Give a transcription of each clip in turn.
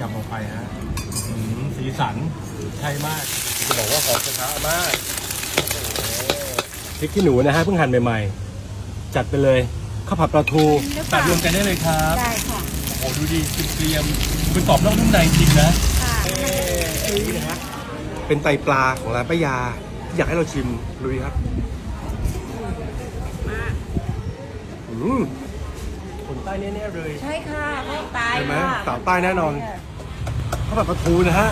ยำลงไปฮะอื้อหือสีสันใช่มาก จะบอกว่าหอมกระทะมากพริกขี้หนูนะฮะเพิ่งหั่นใหม่ๆ จัดไปเลยข้าวผัดปลาทูตัดรวมกันได้เลยครับ ได้ค่ะโอ้โหดูดีเกรียมๆเป็นกรอบนอกนุ่มในจริงนะค่ะเอ๊ะอันนี้นะฮะเป็นไตปลาของร้านป้ายาอยากให้เราชิมลุยครับอืมคนใต้แน่ๆเลย ใช่ค่ะภาคใต้เห็นไหมค่ะสาวใต้แน่นอน ข้าวผัดปลาทูนะฮะ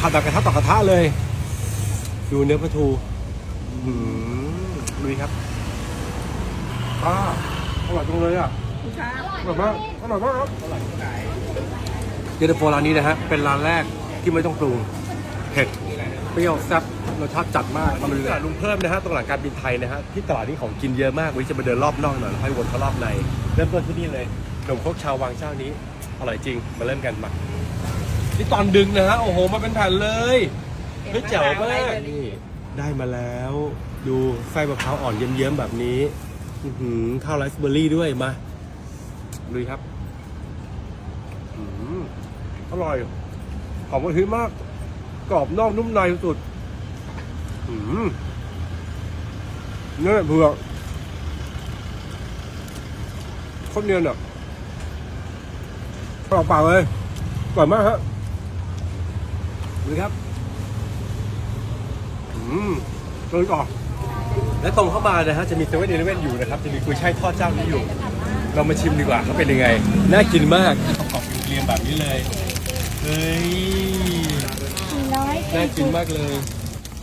ผัดแบบกระทะต่อกระทะเลย ดูเนื้อปลาทูอื้อหือลุยครับอ้าอร่อยจังเลยอะอร่อยมากอร่อยมากครับเย็นตาโฟร้านนี้นะฮะเป็นร้านแรกที่ไม่ต้องปรุงเผ็ดเปรี้ยวแซ่บรสชาติจัดมากมาดูตลาดลุงเพิ่มนะฮะตรงหลังการบินไทยนะฮะที่ตลาดนี้ของกินเยอะมากวันนี้จะมาเดินรอบนอกหน่อยแล้วค่อยวนเข้ารอบใน เริ่มต้นที่นี่เลยขนมครกชาววังเจ้านี้อร่อยจริงมาเริ่มกันมา นี่ตอนดึงนะฮะ โอ้โห มาเป็นแผ่นเลยเฮ้ยแจ๋วมากนี่ได้มาแล้ว ดูไส้มะพร้าวอ่อนเยิ้มๆแบบนี้ อื้อหือข้าวไรซ์เบอร์รี่ด้วยมาลุยครับอื้อหืออร่อย หอมกะทิมาก กรอบนอกนุ่มในสุดอื้อหือเนื้อเผือกโคตรเนียนอะเปล่าๆเลยอร่อยมากฮะ ดูครับ อืมเลยก่อนและตรงเข้ามานะฮะจะมีเซเว่นเอเลเว่นอยู่นะครับ จะมีกุยช่ายทอดเจ้านี้อยู่ เรามาชิมดีกว่าเขาเป็นยังไง น่ากินมากกรอบๆเกรียมๆแบบนี้เลย เฮ้ยน้อยน่ากินมากเลย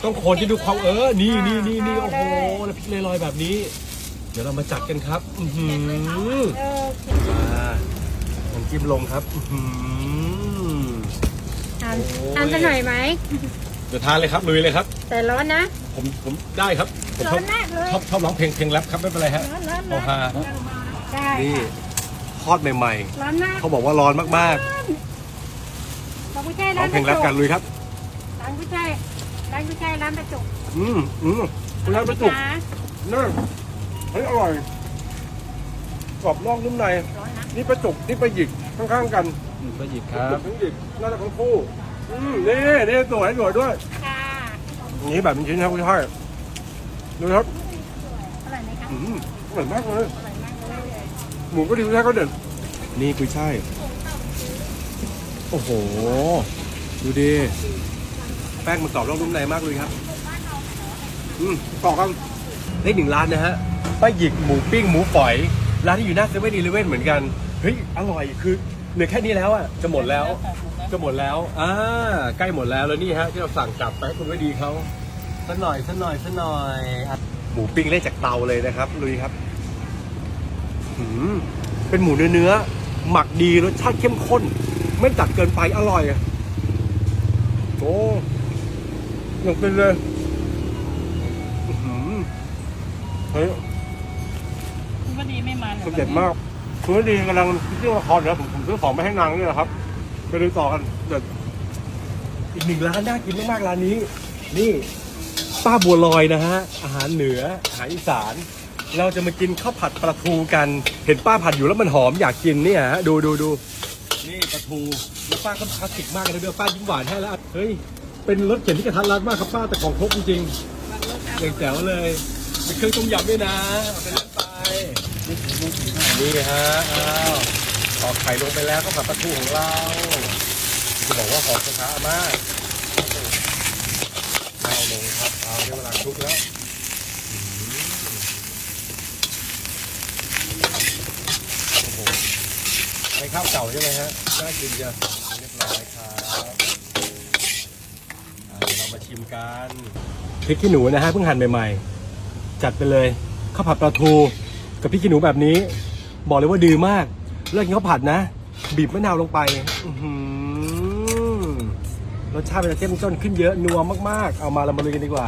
ต้องคนที่ดูความเออ นี่นี่นี่นี่โอ้โหแล้วพริกลอยๆแบบนี้ เดี๋ยวเรามาจัดกันครับ อือหือเออมาน้ำจิ้มลงครับ อือหือทานโอ้ยทานกันหน่อยไหมเดี๋ยวทานเลยครับลุยเลยครับ แต่ร้อนนะ ผมผมได้ครับผมชร้ออบนมากเลยชอบชอบร้องเพลงเพลงแรปครับไม่เป็นไรฮะร้อนร้อนโอฮาได้นี่ค่ะทอดใหม่ร้อนมากๆ เขาบอกว่าร้อนมากขอบคุณใช่ๆร้ร้าอนงเพลงแรปกันลุยครับ ร้านกุ้ยช่ายร้านกุ้ยช่ายร้านกระจกอืมอืมคุณทานประจุกนะนี่เฮ้ยอร่อยกรอบนอกนุ่มใน ร้อนนะนี่ประจุกนี่ประหยิกข้างๆกัน ประหยิบคประรัจุบกทั้งหยิกน่าจะทั้งคู่ อืมนี่นี่สวยสวยด้วย ค่ะอย่างนี้แบบเป็นชิ้นครับคุณช่ายดูครับอร่อยไหมคะอืมอร่อยมากเลยอร่อยมากเลยหมูก็ดีคุณช่ายก็เด่นนี่กุยช่ายโอ้โห ดูดิ แป้งมันกรอบนอกนุ่มในมากเลยครับ อืมต่อกันได้หนึ่งร้านนะฮะป้าหยิกหมูปิ้งหมูฝอย ร้านที่อยู่หน้าเซเว่นอีเลเว่นเหมือนกัน เฮ้ย อร่อยคือเหลือแค่นี้แล้วอะ จะหมดแล้วจะ หมดแล้ว อ่า ใกล้หมดแล้วแล้วนี่ฮะที่เราสั่งกลับไปให้คุณไว้ดีเขาสักหน่อยสักหน่อยสักหน่อยอะหมูปิ้งเล่จากเตาเลยนะครับลุยครับหืมเป็นหมูเนื้อเนื้อ หมักดีรสชาติเข้มข้น ไม่จัดเกินไปอร่อยอะโอ้อยากเป็นเลยอื้อหือเฮ้ยคุณพอดีไม่มันสุดเด็ดมากคุณวดีกำลังเที่ยวละครนะผมผมซื้อของไปให้นางนี่แหละครับ ไปดูต่อกันเด็ดอีกหนึ่งร้านน่ากินมากๆร้านนี้ นี่ป้าบัวลอยนะฮะอาหารเหนืออาหารอีสาน เราจะมากินข้าวผัดปลาทูกัน เห็นป้าผัดอยู่แล้วมันหอมอยากกินเนี่ยฮะดูดูดูนี่ปลาทูแล้วป้าก็คลาสสิกมากเลยนะเดี๋ยวป้ายิ้มหวานให้แล้วเฮ้ยเป็นรสเข็นที่กระทัดรัดมากครับป้าแต่ของครบจริงๆอย่างแจ๋วเลยมีเครื่องต้มยำด้วยนะเอาไปเล่นไปนี่ฮะอ้าว ตอกไข่ลงไปแล้วก็ผัดปลาทูของเราจะบอกว่าหอมกระทะมากข้าลงครับเอาได้เวลาคลุกแล้วโอ้โหในข้าวเก่าใช่ไหมฮะน่ากินจ้ะเรียบร้อยครับเดี๋ยวเรามาชิมกันพริกขี้หนูนะฮะเพิ่งหั่นใหม่ๆจัดไปเลยข้าวผัดปลาทูกับพริกขี้หนูแบบนี้ บอกเลยว่าดีมาก เลิกกินข้าวผัดนะ บีบมะนาวลงไปอื้อหือรสชาติมันจะเข้มข้นขึ้นเยอะนัวมากๆ เอามาเรามาลุยกันดีกว่า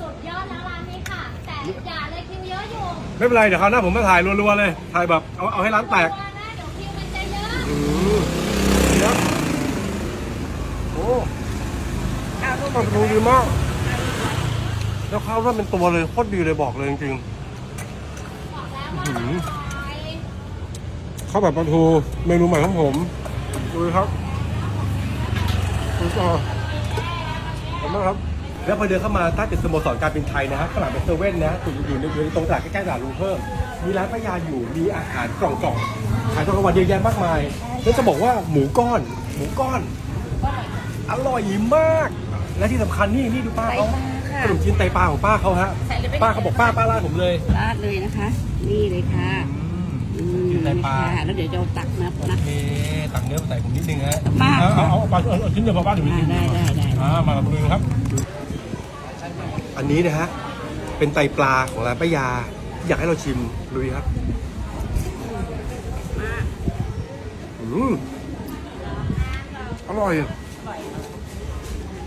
สุดยอดแล้วร้านนี้ค่ะ แต่อย่าเลยคิวเยอะอยู่ไม่เป็นไรเดี๋ยวคราวหน้าผมมาถ่ายรัวๆเลยถ่ายแบบเอาเอาให้ร้านแตกตัวนะเดี๋ยวคิวมันจะเยอะ อืมเดี๋ยวโอ้เอาลูกปลาทูดีมาก แล้วข้าวว่าเป็นตัวเลยโคตรดีเลยบอกเลยจริงบอกแล้วว่า อื้อหืออร่อยๆ ข้าวแบบปลาทูเมนูใหม่ของผมดูครับต่อขอบคุณมากครับ แล้วพอเดินเข้ามาใต้ตึกสโมสรการบินไทยนะฮะข้างหลังเป็นเซเว่นนะอยู่อยู่ในอยู่ในตรงตลาดใกล้ๆตลาดลุงเพิ่ม มีร้านป้ายาอยู่มีอาหารกล่องๆขายตอนกลางวันเยอะแยะมากมายแล้วจะบอกว่าหมูก้อน หมูก้อน อร่อยมาก และที่สำคัญนี่นี่ดูป้าเขาขนมจีนไตปลาของป้าเขาฮะป้าเขาบอกป้าป้าราดผมเลยราดเลยนะคะ นี่เลยค่ะ อื มจีนไตปลาค่ะแล้วเดี๋ยวจะเอาตักนะโอนะ เคตักเนื้อมาใส่ผมนิดนึงฮะมากเอาเอาเอาปลาเอาเอาชิ้นเดียวพอป้าเดี๋ยวไปกินได้ได้ได้ อ่ามาดูครับ อันนี้นะฮะ เป็นไตปลาของร้านป้ายา อยากให้เราชิมลุยครับอืมอร่อย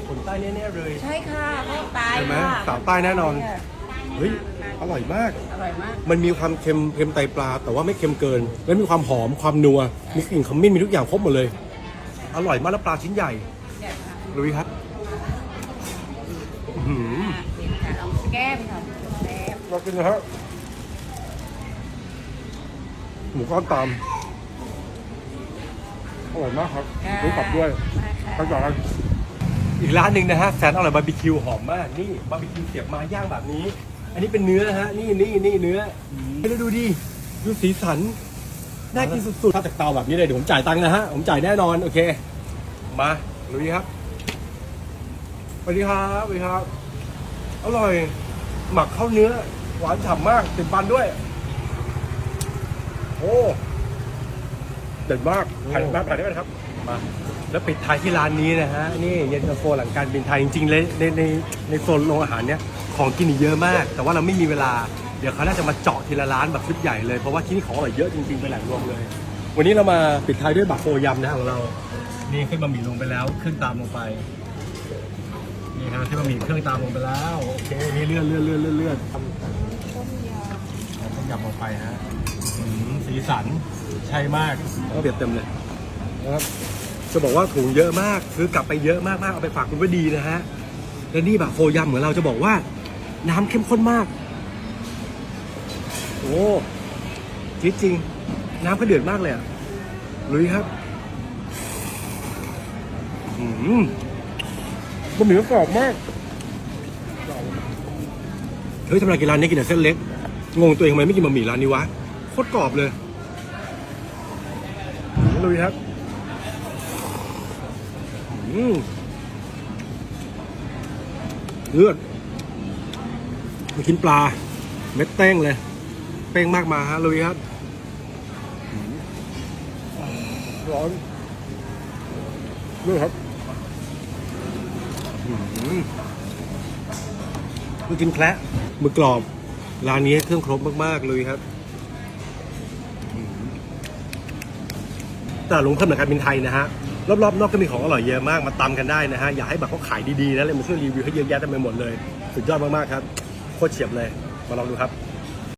คนใต้แน่ๆเลย ใช่ค่ะไม่ตายใช่ไหมค่ะสาวใต้แน่นอน เฮ้ยอร่อยมาก อร่อยมาก มันมีความเค็มเค็มไตปลา แต่ว่าไม่เค็มเกิน และมีความหอมความนัว มีกลิ่นขมิ้นมีทุกอย่างครบหมดเลย อร่อยมากแล้วปลาชิ้นใหญ่เนี่ยค่ะลุยครับอื้อหือนี่ค่ะเอาแก้มค่ะแก้มเรากินนะฮะหมูก้อนตามอร่อยมากครับรู้กลับด้วยมาค่ะไปต่อกันอีกร้านหนึ่งนะฮะแสนอร่อยบาร์บีคิวหอมมาก นี่บาร์บีคิวเสียบไมาย่างแบบนี้ อันนี้เป็นเนื้อนะฮะ นี่นี่นี่เนื้อให้ดูดิดูสีสัน น่ากินสุดๆถ้าจากเตาแบบนี้เลยเดี๋ยวผมจ่ายตังค์นะฮะ ผมจ่ายแน่นอน โอเค มาลุยครับสวัสดีครับสวัสดีครับ อร่อย หมักเข้าเนื้อ หวานฉ่ำมากติดฟันด้วย โอ้เด็ดมากถ่ายมาถ่ายได้ไหมครับ มา แล้วปิดท้ายที่ร้านนี้นะฮะ นี่เย็นตาโฟหลังการบินไทยจริงๆเลยในในในโซนโรงอาหารเนี้ย ของกินอีกเยอะมาก แต่ว่าเราไม่มีเวลา เดี๋ยวเขาน่าจะมาเจาะทีละร้านแบบชุดใหญ่เลย เพราะว่าที่นี่ของอร่อยเยอะจริงๆเป็นแหล่งรวมเลย วันนี้เรามาปิดท้ายด้วยบักโฟยำนะของเรา นี่ขึ้นบะหมี่ลงไปแล้วขึ้นตามลงไป นี่นะที่บะหมี่เครื่องตามลงไปแล้ว โอเค นี่เลื่อนเลื่อนเลื่อนเลื่อนเลื่อนทำเอาต้มยำลงไปฮะอืมสีสันใช่มากแล้วก็เบียดเต็มเลยนะครับจะบอกว่าถุงเยอะมากซื้อกลับไปเยอะมากมากเอาไปฝากคุณก็ดีนะฮะและนี่แบบโฟยำเหมือนเราจะบอกว่า น้ำเข้มข้นมาก โอ้จริงจริง น้ำก็เดือดมากเลยอะลุยครับอืมบะหมี่ก็กรอบมากเฮ้ยทำไมกินร้านนี้กินแต่เส้นเล็ก งงตัวเองทำไมไม่กินบะหมี่ร้านนี้วะ โคตรกรอบเลยลุยครับอืมเลือด มากินปลา เม็ดเต้งเลยเป้งมากมาฮะลุยครับร้อนด้วยครับอืมมากินแคละมือกรอบ ร้านนี้เครื่องครบมาก ๆ เลยครับอืมตลาดหลวงเพิ่มเหมือนการบินไทยนะฮะ รอบๆ นอกก็มีของอร่อยเยอะมาก มาตำกันได้นะฮะ อยากให้แบบเขาขายดี ๆ นะเลยมาช่วยรีวิวให้เยอะแยะเต็มไปหมดเลย สุดยอดมาก ๆ ครับ โคตรเฉียบเลย มาลองดูครับ